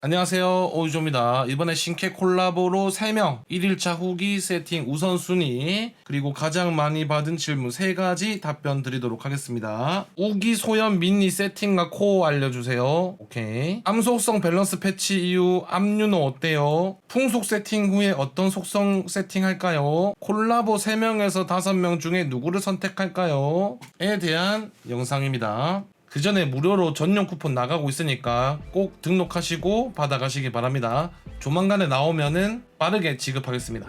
안녕하세요 오유조입니다 이번에 신캐 콜라보로 3명 1일차 후기 세팅 우선순위 그리고 가장 많이 받은 질문 3가지 답변 드리도록 하겠습니다 우기 소연 미니 세팅과 코어 알려주세요 오케이 암 속성 밸런스 패치 이후 암유노 어때요? 풍속 세팅 후에 어떤 속성 세팅할까요? 콜라보 3명에서 5명 중에 누구를 선택할까요? 에 대한 영상입니다 그 전에 무료로 전용 쿠폰 나가고 있으니까 꼭 등록하시고 받아가시기 바랍니다. 조만간에 나오면은 빠르게 지급하겠습니다.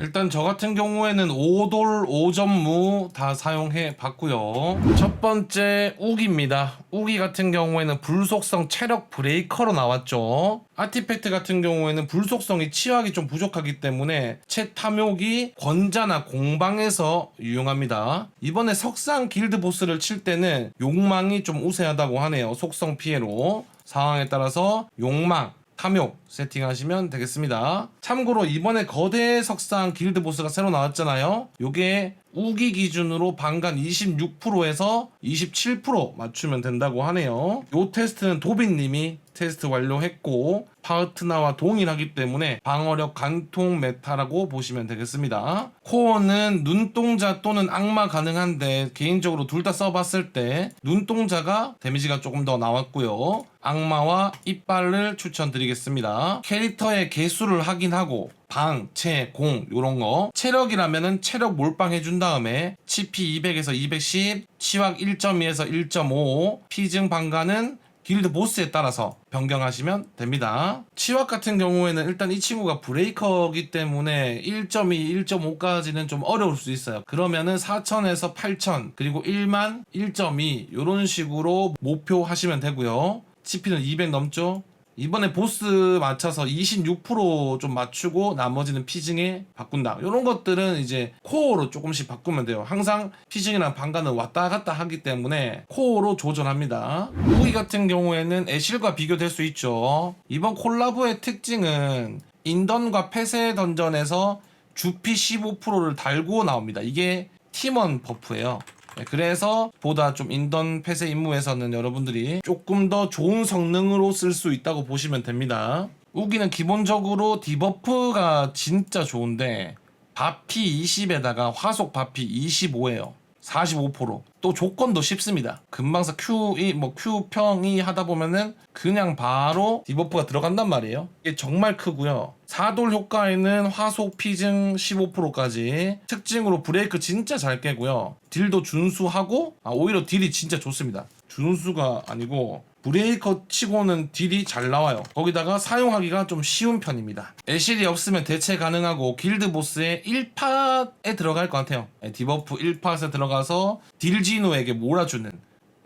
일단 저 같은 경우에는 5돌 5점무 다 사용해 봤고요. 첫 번째 우기입니다. 우기 같은 경우에는 불속성 체력 브레이커로 나왔죠. 아티팩트 같은 경우에는 불속성이 치유하기 좀 부족하기 때문에 채 탐욕이 권자나 공방에서 유용합니다. 이번에 석상 길드 보스를 칠 때는 욕망이 좀 우세하다고 하네요. 속성 피해로. 상황에 따라서 욕망, 탐욕 세팅하시면 되겠습니다. 참고로 이번에 거대 석상 길드 보스가 새로 나왔잖아요. 요게 우기 기준으로 방간 26%에서 27% 맞추면 된다고 하네요. 요 테스트는 도빈님이 테스트 완료했고 파트나와 동일하기 때문에 방어력 간통 메타라고 보시면 되겠습니다. 코어는 눈동자 또는 악마 가능한데 개인적으로 둘 다 써봤을 때 눈동자가 데미지가 조금 더 나왔고요. 악마와 이빨을 추천드리겠습니다. 캐릭터의 개수를 확인하고 방, 체, 공 요런 거 체력이라면은 체력 몰빵 해준 다음에 치피 200에서 210, 치확 1.2에서 1.5, 피증 방가는 길드 보스에 따라서 변경하시면 됩니다. 치확 같은 경우에는 일단 이 친구가 브레이커이기 때문에 1.2, 1.5까지는 좀 어려울 수 있어요. 그러면은 4천에서 8천 그리고 1만 1.2 이런 식으로 목표 하시면 되고요. CP는 200 넘죠. 이번에 보스 맞춰서 26%좀 맞추고 나머지는 피징에 바꾼다. 이런 것들은 이제 코어로 조금씩 바꾸면 돼요. 항상 피징이랑 방가는 왔다 갔다 하기 때문에 코어로 조절합니다. 우기 같은 경우에는 애실과 비교될 수 있죠. 이번 콜라보의 특징은 인던과 폐쇄 던전에서 주피 15%를 달고 나옵니다. 이게 팀원 버프예요. 네, 그래서 보다 좀 인던 폐쇄 임무에서는 여러분들이 조금 더 좋은 성능으로 쓸 수 있다고 보시면 됩니다. 우기는 기본적으로 디버프가 진짜 좋은데 바피 20에다가 화속 바피 25예요. 45%또 조건도 쉽습니다. 금방서 Q이 뭐 Q평이 하다 보면은 그냥 바로 디버프가 들어간단 말이에요. 이게 정말 크고요. 사돌 효과에는 화속 피증 15%까지 특징으로 브레이크 진짜 잘 깨고요. 딜도 준수하고 아, 오히려 딜이 진짜 좋습니다. 준수가 아니고 브레이커 치고는 딜이 잘 나와요. 거기다가 사용하기가 좀 쉬운 편입니다. 애실이 없으면 대체 가능하고 길드 보스의 1팟에 들어갈 것 같아요. 네, 디버프 1팟에 들어가서 딜진우에게 몰아주는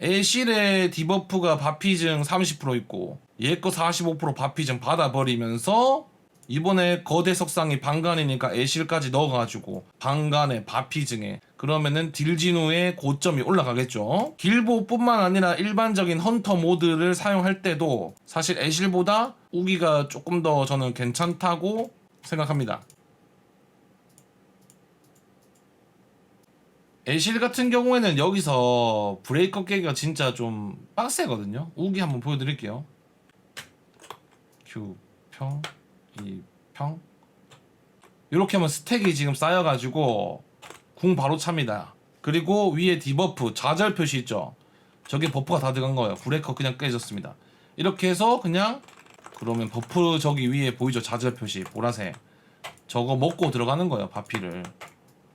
애실의 디버프가 바피증 30% 있고 얘거 45% 바피증 받아버리면서 이번에 거대 석상이 방간이니까 애실까지 넣어가지고 방간에 바피증에 그러면은 딜진우의 고점이 올라가겠죠. 길보뿐만 아니라 일반적인 헌터 모드를 사용할 때도 사실 애실보다 우기가 조금 더 저는 괜찮다고 생각합니다. 애실 같은 경우에는 여기서 브레이커 깨기가 진짜 좀 빡세거든요. 우기 한번 보여드릴게요. Q 평, 이 평. 이렇게 하면 스택이 지금 쌓여가지고 궁 바로 찹니다. 그리고 위에 디버프 좌절 표시 있죠. 저게 버프가 다 들어간 거예요. 브레이커 그냥 깨졌습니다. 이렇게 해서 그냥 그러면 버프 저기 위에 보이죠? 좌절 표시 보라색. 저거 먹고 들어가는 거예요. 바피를.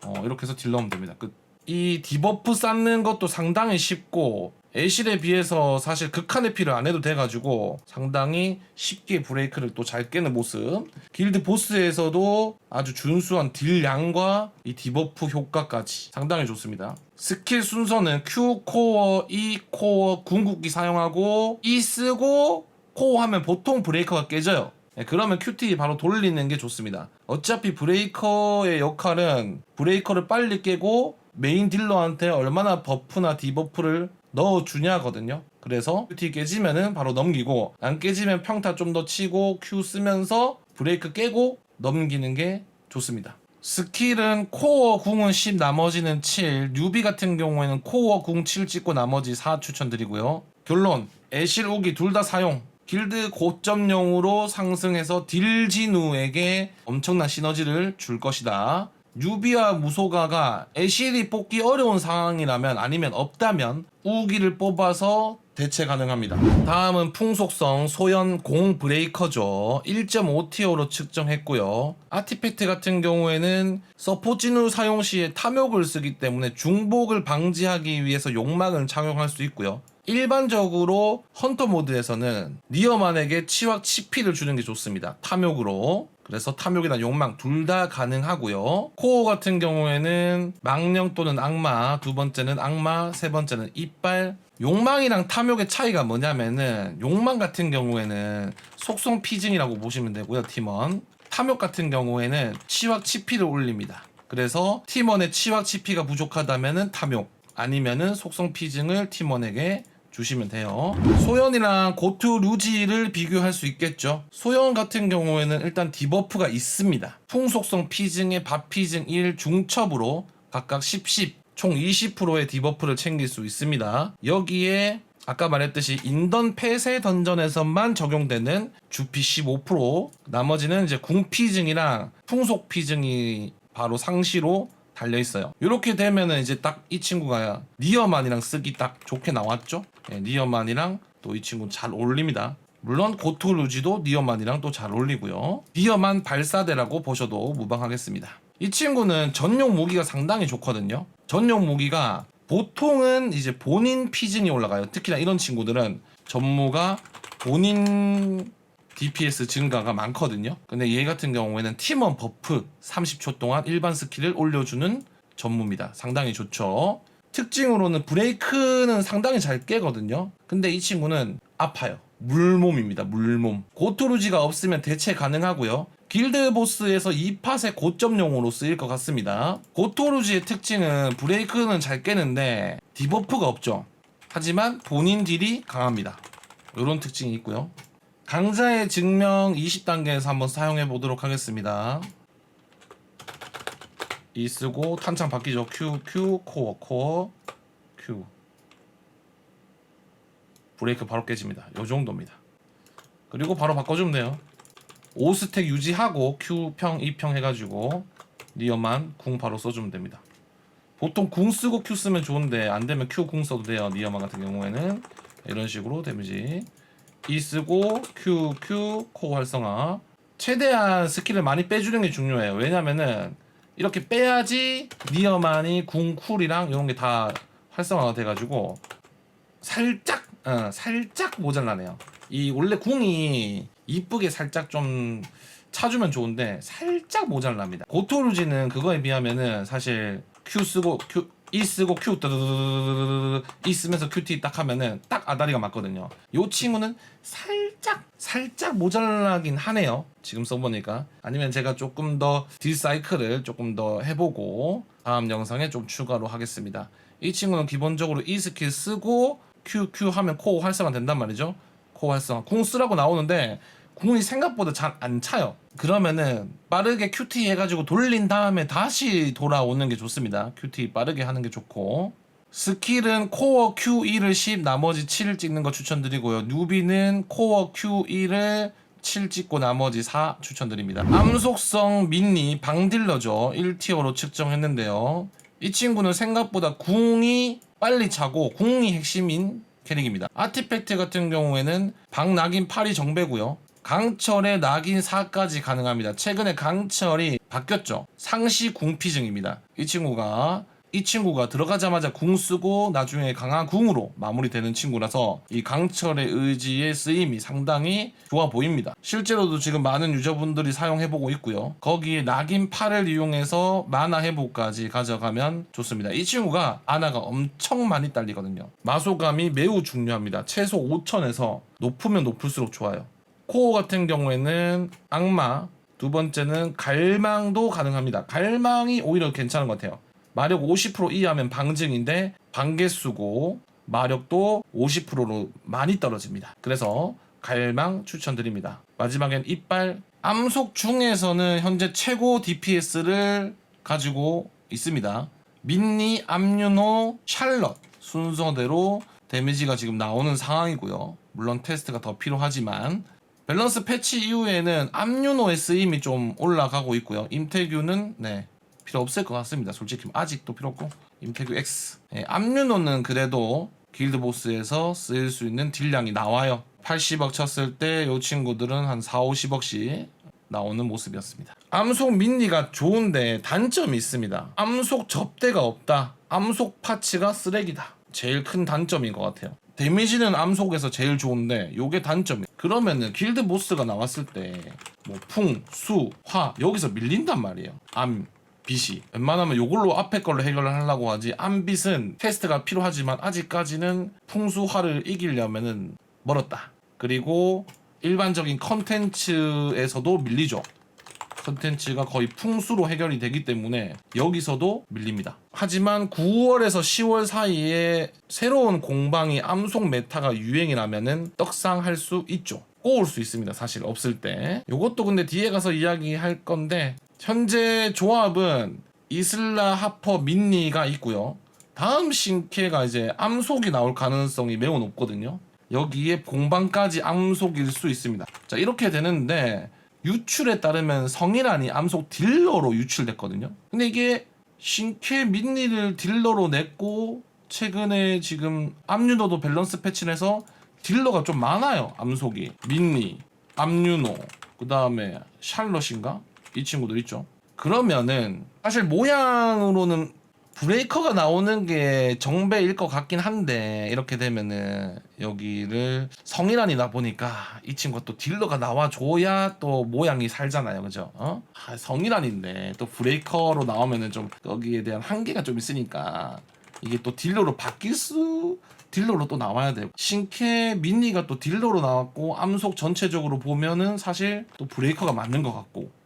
어, 이렇게 해서 딜 넣으면 됩니다. 끝. 이 디버프 쌓는 것도 상당히 쉽고 애실에 비해서 사실 극한의 피를 안 해도 돼가지고 상당히 쉽게 브레이크를 또 잘 깨는 모습. 길드 보스에서도 아주 준수한 딜량과 이 디버프 효과까지 상당히 좋습니다. 스킬 순서는 Q 코어, E 코어, 궁극기 사용하고 E 쓰고 코어 하면 보통 브레이커가 깨져요. 네, 그러면 QT 바로 돌리는 게 좋습니다. 어차피 브레이커의 역할은 브레이커를 빨리 깨고 메인 딜러한테 얼마나 버프나 디버프를 넣어주냐거든요. 그래서 QT 깨지면은 바로 넘기고 안 깨지면 평타 좀 더 치고 Q 쓰면서 브레이크 깨고 넘기는 게 좋습니다. 스킬은 코어 궁은 10 나머지는 7 뉴비 같은 경우에는 코어 궁 7 찍고 나머지 4 추천드리고요 결론 애실 우기 둘 다 사용 길드 고점용으로 상승해서 딜진우에게 엄청난 시너지를 줄 것이다. 유비와 무소가가 애쉬리 뽑기 어려운 상황이라면 아니면 없다면 우기를 뽑아서 대체 가능합니다. 다음은 풍속성 소연 공 브레이커죠. 1.5티어로 측정했고요. 아티팩트 같은 경우에는 서포진우 사용 시에 탐욕을 쓰기 때문에 중복을 방지하기 위해서 욕망을 착용할 수 있고요. 일반적으로 헌터 모드에서는 니어만에게 치확 치피를 주는 게 좋습니다. 탐욕으로. 그래서 탐욕이나 욕망 둘 다 가능하고요. 코어 같은 경우에는 망령 또는 악마, 두 번째는 악마, 세 번째는 이빨. 욕망이랑 탐욕의 차이가 뭐냐면은 욕망 같은 경우에는 속성 피증이라고 보시면 되고요. 팀원. 탐욕 같은 경우에는 치확 치피를 올립니다. 그래서 팀원의 치확 치피가 부족하다면은 탐욕 아니면은 속성 피증을 팀원에게 주시면 돼요. 소연이랑 고투 루지를 비교할 수 있겠죠. 소연 같은 경우에는 일단 디버프가 있습니다. 풍속성 피증의 밥 피증 1 중첩으로 각각 10, 10, 총 20%의 디버프를 챙길 수 있습니다. 여기에 아까 말했듯이 인던 폐쇄 던전에서만 적용되는 주피 15% 나머지는 이제 궁 피증이랑 풍속 피증이 바로 상시로 달려 있어요. 이렇게 되면은 이제 딱 이 친구가 니어만이랑 쓰기 딱 좋게 나왔죠. 예, 니어만이랑 또 이 친구 잘 어울립니다. 물론 고토루지도 니어만이랑 또 잘 어울리고요. 니어만 발사대라고 보셔도 무방하겠습니다. 이 친구는 전용 무기가 상당히 좋거든요. 전용 무기가 보통은 이제 본인 피증이 올라가요. 특히나 이런 친구들은 전무가 본인 DPS 증가가 많거든요. 근데 얘 같은 경우에는 팀원 버프 30초 동안 일반 스킬을 올려주는 전무입니다. 상당히 좋죠. 특징으로는 브레이크는 상당히 잘 깨거든요. 근데 이 친구는 아파요. 물몸입니다. 물몸. 고토루지가 없으면 대체 가능하고요. 길드 보스에서 2팟의 고점용으로 쓰일 것 같습니다. 고토루지의 특징은 브레이크는 잘 깨는데 디버프가 없죠. 하지만 본인 딜이 강합니다. 이런 특징이 있고요. 강자의 증명 20단계에서 한번 사용해 보도록 하겠습니다. 이 쓰고 탄창 바뀌죠. Q Q 코어 코어 Q 브레이크 바로 깨집니다. 요 정도입니다. 그리고 바로 바꿔주면 돼요. 5스택 유지하고 Q평 2평 해가지고 니어만 궁 바로 써주면 됩니다. 보통 궁 쓰고 Q 쓰면 좋은데 안 되면 Q 궁 써도 돼요. 니어만 같은 경우에는 이런 식으로 데미지 E 쓰고 Q Q 코 활성화 최대한 스킬을 많이 빼주는 게 중요해요. 왜냐면은 이렇게 빼야지 니어만이 궁 쿨이랑 이런 게 다 활성화가 돼가지고 살짝 어, 살짝 모자라네요. 이 원래 궁이 이쁘게 살짝 좀 차주면 좋은데 살짝 모자랍니다. 고토루지는 그거에 비하면은 사실 Q 쓰고 Q E 쓰고 Q 뜨드드드드드드 E 쓰면서 QT 딱 하면은 딱 아다리가 맞거든요. 요 친구는 살짝 살짝 모자라긴 하네요. 지금 써보니까 아니면 제가 조금 더 딜 사이클을 조금 더 해보고 다음 영상에 좀 추가로 하겠습니다. 이 친구는 기본적으로 E 스킬 쓰고 QQ 하면 코어 활성화 된단 말이죠. 코어 활성화 궁 쓰라고 나오는데 궁이 생각보다 잘 안 차요. 그러면은 빠르게 QT 해가지고 돌린 다음에 다시 돌아오는 게 좋습니다. QT 빠르게 하는 게 좋고 스킬은 코어 Q1을 10 나머지 7을 찍는 거 추천드리고요. 누비는 코어 Q1을 7 찍고 나머지 4 추천드립니다. 암속성 민니 방딜러죠. 1티어로 측정했는데요. 이 친구는 생각보다 궁이 빨리 차고 궁이 핵심인 캐릭입니다. 아티팩트 같은 경우에는 박낙인 8이 정배고요. 강철의 낙인 4까지 가능합니다. 최근에 강철이 바뀌었죠. 상시 궁피증입니다. 이 친구가 이 친구가 들어가자마자 궁 쓰고 나중에 강한 궁으로 마무리되는 친구라서 이 강철의 의지의 쓰임이 상당히 좋아 보입니다. 실제로도 지금 많은 유저분들이 사용해보고 있고요. 거기에 낙인 8을 이용해서 만화 회복까지 가져가면 좋습니다. 이 친구가 아나가 엄청 많이 딸리거든요. 마소감이 매우 중요합니다. 최소 5천에서 높으면 높을수록 좋아요. 코어 같은 경우에는 악마, 두 번째는 갈망도 가능합니다. 갈망이 오히려 괜찮은 것 같아요. 마력 50% 이하면 방증인데 방개수고 마력도 50%로 많이 떨어집니다. 그래서 갈망 추천드립니다. 마지막엔 이빨 암속 중에서는 현재 최고 DPS를 가지고 있습니다. 민니, 암유노, 샬럿 순서대로 데미지가 지금 나오는 상황이고요. 물론 테스트가 더 필요하지만 밸런스 패치 이후에는 암유노의 쓰임이 좀 올라가고 있고요. 임태규는 네 필요 없을 것 같습니다. 솔직히 아직도 필요 없고 임태규 X. 예, 암유노는 그래도 길드 보스에서 쓰일 수 있는 딜량이 나와요. 80억 쳤을 때 이 친구들은 한 4, 50억씩 나오는 모습이었습니다. 암속 민니가 좋은데 단점이 있습니다. 암속 접대가 없다. 암속 파츠가 쓰레기다. 제일 큰 단점인 것 같아요. 데미지는 암속에서 제일 좋은데 요게 단점이 그러면은 길드 보스가 나왔을 때 뭐 풍, 수, 화 여기서 밀린단 말이에요. 암, 빛이 웬만하면 요걸로 앞에 걸로 해결을 하려고 하지 암 빛은 테스트가 필요하지만 아직까지는 풍수화를 이기려면은 멀었다. 그리고 일반적인 컨텐츠에서도 밀리죠. 컨텐츠가 거의 풍수로 해결이 되기 때문에 여기서도 밀립니다. 하지만 9월에서 10월 사이에 새로운 공방이 암속 메타가 유행이라면은 떡상할 수 있죠. 꼬울 수 있습니다. 사실 없을 때. 요것도 근데 뒤에 가서 이야기할 건데 현재 조합은 이슬라 하퍼 민니가 있고요. 다음 신캐가 이제 암속이 나올 가능성이 매우 높거든요. 여기에 공방까지 암속일 수 있습니다. 자 이렇게 되는데 유출에 따르면 성이란이 암속 딜러로 유출됐거든요. 근데 이게 신캐 민니를 딜러로 냈고 최근에 지금 암유노도 밸런스 패치내서 딜러가 좀 많아요. 암속이 민니, 암유노, 그 다음에 샬럿인가 이 친구들 있죠. 그러면은 사실 모양으로는 브레이커가 나오는 게 정배일 것 같긴 한데 이렇게 되면은 여기를 성이란이다 보니까 이 친구가 또 딜러가 나와줘야 또 모양이 살잖아요. 그죠? 어? 아, 성이란인데 또 브레이커로 나오면은 좀 여기에 대한 한계가 좀 있으니까 이게 또 딜러로 바뀔 수 딜러로 또 나와야 되고. 신캐 민니가 또 딜러로 나왔고 암속 전체적으로 보면은 사실 또 브레이커가 맞는 것 같고. 하,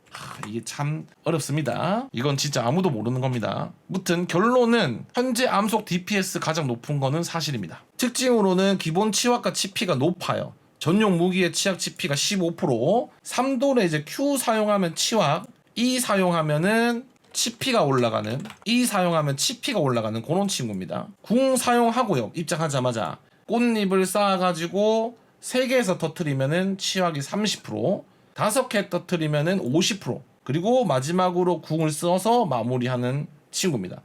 이게 참 어렵습니다. 이건 진짜 아무도 모르는 겁니다. 무튼 결론은 현재 암속 DPS 가장 높은 거는 사실입니다. 특징으로는 기본 치확과 치피가 높아요. 전용 무기의 치약 치피가 15%, 3돌에 이제 Q 사용하면 치확, E 사용하면은 치피가 올라가는, E 사용하면 치피가 올라가는 그런 친구입니다. 궁 사용하고요. 입장하자마자 꽃잎을 쌓아가지고 3개에서 터트리면은 치확이 30%, 다섯 개 터트리면은 50% 그리고 마지막으로 궁을 써서 마무리하는 친구입니다.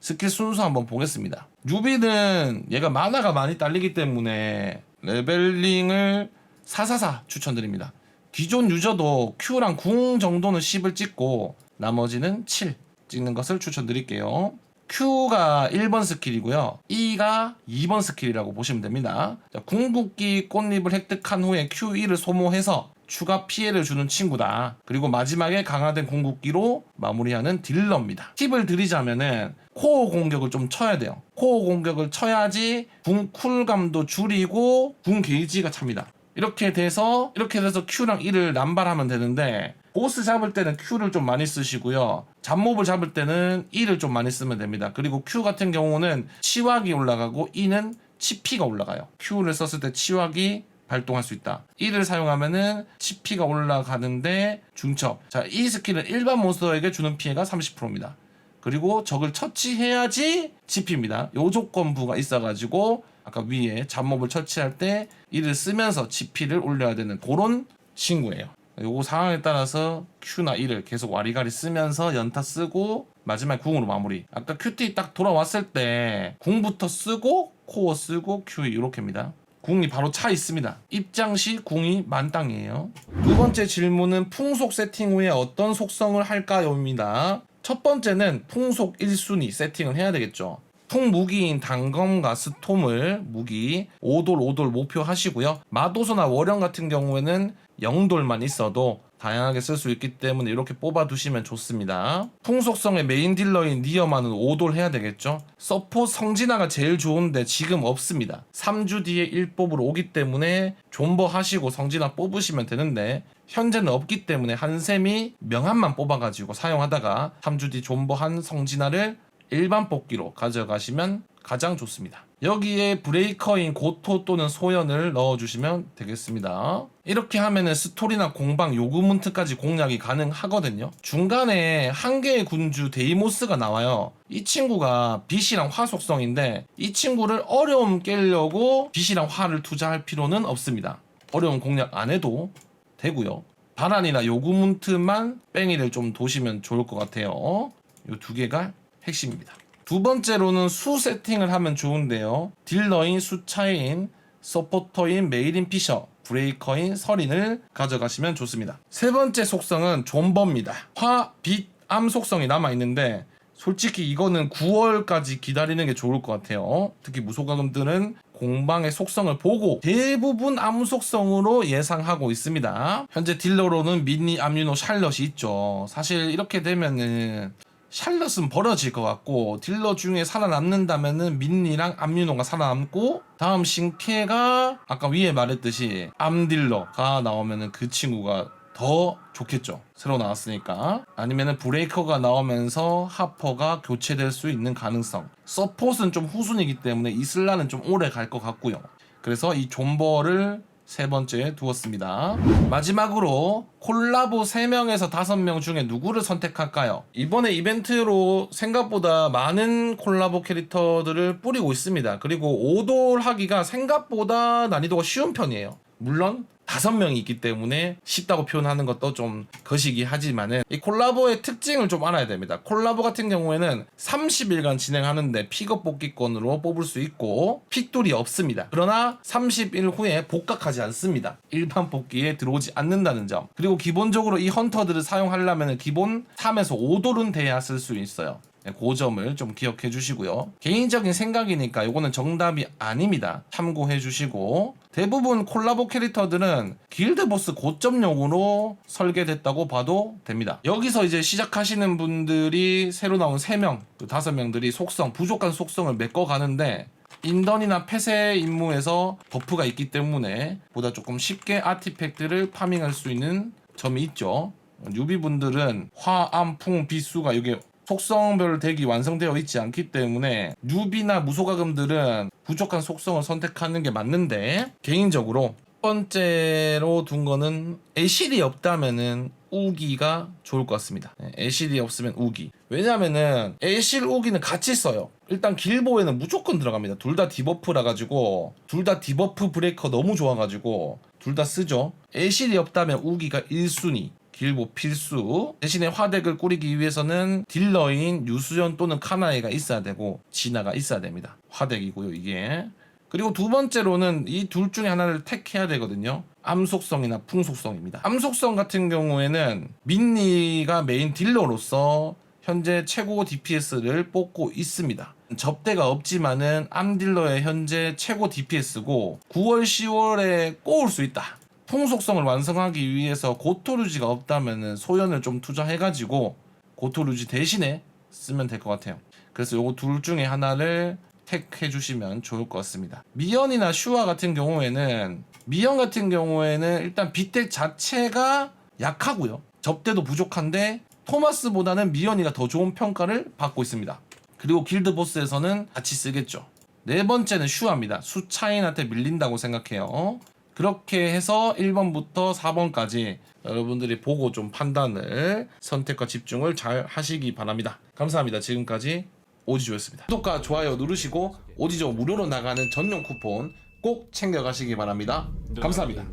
스킬 순서 한번 보겠습니다. 유비는 얘가 마나가 많이 딸리기 때문에 레벨링을 444 추천드립니다. 기존 유저도 Q랑 궁 정도는 10을 찍고 나머지는 7 찍는 것을 추천드릴게요. Q가 1번 스킬이고요. E가 2번 스킬이라고 보시면 됩니다. 자, 궁극기 꽃잎을 획득한 후에 Q1을 소모해서 추가 피해를 주는 친구다. 그리고 마지막에 강화된 궁극기로 마무리하는 딜러입니다. 팁을 드리자면은 코어 공격을 좀 쳐야 돼요. 코어 공격을 쳐야지 궁 쿨감도 줄이고 궁 게이지가 찹니다. 이렇게 돼서 이렇게 돼서 Q랑 E를 남발하면 되는데 보스 잡을 때는 Q를 좀 많이 쓰시고요. 잡몹을 잡을 때는 E를 좀 많이 쓰면 됩니다. 그리고 Q 같은 경우는 치확이 올라가고 E는 치피가 올라가요. Q를 썼을 때 치확이 발동할 수 있다. E를 사용하면은 치피가 올라가는데 중첩. 자, 이 스킬은 일반 몬스터에게 주는 피해가 30%입니다. 그리고 적을 처치해야지 치피입니다. 요 조건부가 있어가지고 아까 위에 잡몹을 처치할 때 이를 쓰면서 치피를 올려야 되는 그런 친구예요. 요거 상황에 따라서 Q나 E를 계속 와리가리 쓰면서 연타 쓰고 마지막에 궁으로 마무리. 아까 QT 딱 돌아왔을 때 궁부터 쓰고 코어 쓰고 QE 이렇게입니다. 궁이 바로 차 있습니다. 입장 시 궁이 만땅이에요. 두 번째 질문은 풍속 세팅 후에 어떤 속성을 할까요입니다. 첫 번째는 풍속 1순위 세팅을 해야 되겠죠. 풍무기인 단검과 스톰을 무기 5돌 5돌 목표하시고요. 마도서나 월영 같은 경우에는 0돌만 있어도 다양하게 쓸 수 있기 때문에 이렇게 뽑아 두시면 좋습니다. 풍속성의 메인 딜러인 니어만은 5돌 해야 되겠죠. 서포 성진화가 제일 좋은데 지금 없습니다. 3주 뒤에 1뽑으로 오기 때문에 존버 하시고 성진화 뽑으시면 되는데 현재는 없기 때문에 한샘이 명함만 뽑아가지고 사용하다가 3주 뒤 존버한 성진화를 일반 뽑기로 가져가시면 가장 좋습니다. 여기에 브레이커인 고토 또는 소연을 넣어주시면 되겠습니다. 이렇게 하면은 스토리나 공방 요구문트까지 공략이 가능하거든요. 중간에 한 개의 군주 데이모스가 나와요. 이 친구가 빛이랑 화 속성인데 이 친구를 어려움 깨려고 빛이랑 화를 투자할 필요는 없습니다. 어려운 공략 안 해도 되고요. 바란이나 요구문트만 뺑이를 좀 도시면 좋을 것 같아요. 이 두 개가 핵심입니다. 두 번째로는 수 세팅을 하면 좋은데요. 딜러인 수차인, 서포터인 메일인 피셔, 브레이커인 서린을 가져가시면 좋습니다. 세 번째 속성은 존버입니다. 화, 빛, 암 속성이 남아있는데 솔직히 이거는 9월까지 기다리는 게 좋을 것 같아요. 특히 무소가금들은 공방의 속성을 보고 대부분 암 속성으로 예상하고 있습니다. 현재 딜러로는 미니 암유노 샬럿이 있죠. 사실 이렇게 되면은 샬럿은 버려질 것 같고 딜러 중에 살아남는다면은 민니랑 암유노가 살아남고 다음 신캐가 아까 위에 말했듯이 암딜러가 나오면은 그 친구가 더 좋겠죠. 새로 나왔으니까. 아니면은 브레이커가 나오면서 하퍼가 교체될 수 있는 가능성. 서폿은 좀 후순이기 때문에 이슬라는 좀 오래 갈 것 같고요. 그래서 이 존버를 세 번째에 두었습니다. 마지막으로 콜라보 3명에서 5명 중에 누구를 선택할까요? 이번에 이벤트로 생각보다 많은 콜라보 캐릭터들을 뿌리고 있습니다. 그리고 오돌하기가 생각보다 난이도가 쉬운 편이에요. 물론 다섯 명이 있기 때문에 쉽다고 표현하는 것도 좀 거시기 하지만은 이 콜라보의 특징을 좀 알아야 됩니다. 콜라보 같은 경우에는 30일간 진행하는데 픽업 뽑기권으로 뽑을 수 있고 픽돌이 없습니다. 그러나 30일 후에 복각하지 않습니다. 일반 뽑기에 들어오지 않는다는 점. 그리고 기본적으로 이 헌터들을 사용하려면 기본 3에서 5돌은 돼야 쓸 수 있어요. 네, 그 점을 좀 기억해 주시고요. 개인적인 생각이니까 이거는 정답이 아닙니다. 참고해 주시고 대부분 콜라보 캐릭터들은 길드 보스 고점용으로 설계됐다고 봐도 됩니다. 여기서 이제 시작하시는 분들이 새로 나온 3명, 5명들이 속성, 부족한 속성을 메꿔 가는데 인던이나 폐쇄 임무에서 버프가 있기 때문에 보다 조금 쉽게 아티팩트를 파밍할 수 있는 점이 있죠. 뉴비분들은 화, 암, 풍, 비수가 이게 속성별 덱이 완성되어 있지 않기 때문에 뉴비나 무소가금들은 부족한 속성을 선택하는 게 맞는데 개인적으로 첫 번째로 둔 거는 애실이 없다면은 우기가 좋을 것 같습니다. 네, 애실이 없으면 우기. 왜냐면은 애실 우기는 같이 써요. 일단 길보에는 무조건 들어갑니다. 둘 다 디버프라 가지고 둘 다 디버프 브레이커 너무 좋아 가지고 둘 다 쓰죠. 애실이 없다면 우기가 1순위. 길보 필수. 대신에 화덱을 꾸리기 위해서는 딜러인 유수연 또는 카나에가 있어야 되고 진화가 있어야 됩니다. 화덱이고요 이게. 그리고 두 번째로는 이 둘 중에 하나를 택해야 되거든요. 암속성이나 풍속성입니다. 암속성 같은 경우에는 민니가 메인 딜러로서 현재 최고 DPS를 뽑고 있습니다. 접대가 없지만은 암딜러의 현재 최고 DPS고 9월 10월에 꼬울 수 있다. 풍속성을 완성하기 위해서 고토루지가 없다면은 소연을 좀 투자해가지고 고토루지 대신에 쓰면 될 것 같아요. 그래서 요거 둘 중에 하나를 택해 주시면 좋을 것 같습니다. 미연이나 슈아 같은 경우에는 미연 같은 경우에는 일단 빗덱 자체가 약하고요. 접대도 부족한데 토마스보다는 미연이가 더 좋은 평가를 받고 있습니다. 그리고 길드 보스에서는 같이 쓰겠죠. 네 번째는 슈아입니다. 수차인한테 밀린다고 생각해요. 그렇게 해서 1번부터 4번까지 여러분들이 보고 좀 판단을 선택과 집중을 잘 하시기 바랍니다. 감사합니다. 지금까지 오지조였습니다. 구독과 좋아요 누르시고 오지조 무료로 나가는 전용 쿠폰 꼭 챙겨가시기 바랍니다. 감사합니다.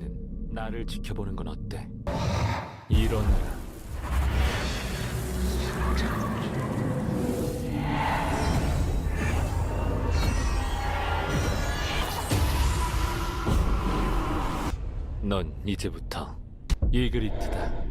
나를 지켜보는 건 어때? 일어나라. 넌 이제부터 이그리트다.